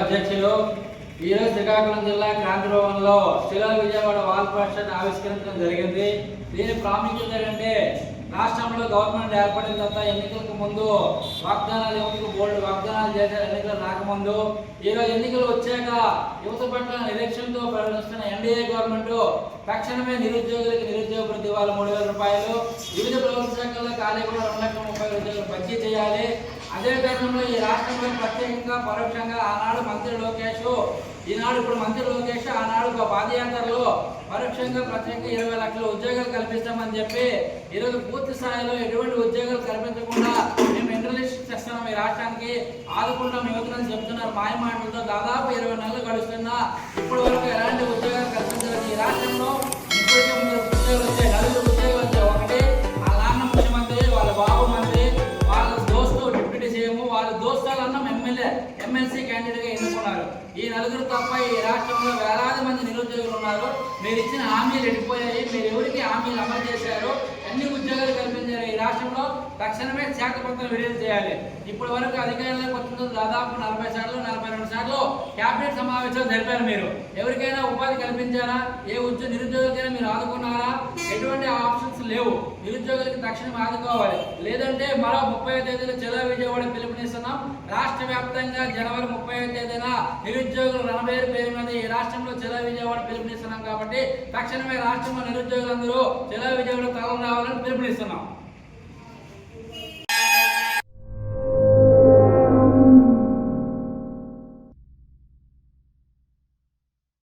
అధ్యక్షులు ఈరోజు శ్రీకాకుళం జిల్లా కాంతిభవన్లో శిలాల్ విజయవాడ వాల్ పోస్టర్ ఆవిష్కరించడం జరిగింది. దీని ప్రాముఖ్యత ఏంటంటే రాష్ట్రంలో గవర్నమెంట్ ఏర్పడిన తర్వాత ఎన్నికలకు ముందు వాగ్దానాలు యువతకు బోల్డ్ వాగ్దానాలు చేశారు ఎన్నికలు రాకముందు. ఈరోజు ఎన్నికలు వచ్చాక యువత పట్ల ఎలక్షన్తో ప్రకటిస్తున్న ఎన్డీఏ గవర్నమెంట్ తక్షణమే నిరుద్యోగులకు నిరుద్యోగ ప్రతి వాళ్ళు మూడు వేల రూపాయలు వివిధ ప్రభుత్వ శాఖల్లో ఖాళీ కూడా రెండు లక్షల ముప్పై ఉద్యోగులు భర్తీ చేయాలి. అదే తరుణంలో ఈ రాష్ట్రంలో ప్రత్యేకంగా పరోక్షంగా ఆనాడు మంత్రి లోకేష్ ఈనాడు ఇప్పుడు మంత్రి లోకేష్ ఆనాడు ఒక పాదయాత్రలో పరోక్షంగా ప్రత్యేకంగా ఇరవై లక్షల ఉద్యోగాలు కల్పిస్తామని చెప్పి ఈరోజు పూర్తి స్థాయిలో ఎటువంటి ఉద్యోగాలు కల్పించకుండా మేము ఇంటర్లిస్ట్ చేస్తున్నాం ఈ రాష్ట్రానికి ఆదుకుంటాం యువతలు చెప్తున్నారు. మాయ మాటలతో దాదాపు ఇరవై నెలలు గడుస్తున్నా ఇప్పటి వరకు ఎలాంటి ఉద్యోగాలు కల్పించలేదు. ఈ రాష్ట్రంలో ఇప్పటికే మూడు ఉద్యోగాలు వచ్చాయి. నాలుగు దోస్తాలు దోస్తాలన్న ఎమ్మెల్యే ఎమ్మెల్సీ క్యాండిడేట్గా ఎన్నుకున్నారు. ఈ నలుగురు తప్ప ఈ రాష్ట్రంలో వేలాది మంది నిరుద్యోగులు ఉన్నారు. మీరు ఇచ్చిన హామీలు ఎడిపోయాయి. మీరు ఎవరికి హామీలు అమలు చేశారు? ఎన్ని ఉద్యోగాలు కల్పించారు? ఈ రాష్ట్రంలో తక్షణమే శాఖపత్రం విడుదల చేయాలి. ఇప్పటి వరకు అధికారంలోకి వచ్చిన దాదాపు నలభై సార్లు నలభై రెండు సార్లు క్యాబినెట్ సమావేశాలు జరిపారు మీరు. ఎవరికైనా ఉపాధి కల్పించారా? ఏ ఉద్యోగ నిరుద్యోగులకైనా మీరు ఆదుకున్నారా? ఎటువంటి ఆప్షన్స్ లేవు. నిరుద్యోగులకి తక్షణం ఆదుకోవాలి. లేదంటే మరో ముప్పై తేదీలో చెలో విజయవాడ రాష్ట్ర వ్యాప్తంగా జనవరి ముప్పై తేదీన నిరుద్యోగులు రణబేరు పేరు మీద ఈ రాష్ట్రంలో చెల విజయవాడ పిలుపునిస్తున్నాం కాబట్టి తక్షణమే రాష్ట్రంలో నిరుద్యోగులందరూ చెల విజయవాడ తరలి రావాలని పిలుపునిస్తున్నాం.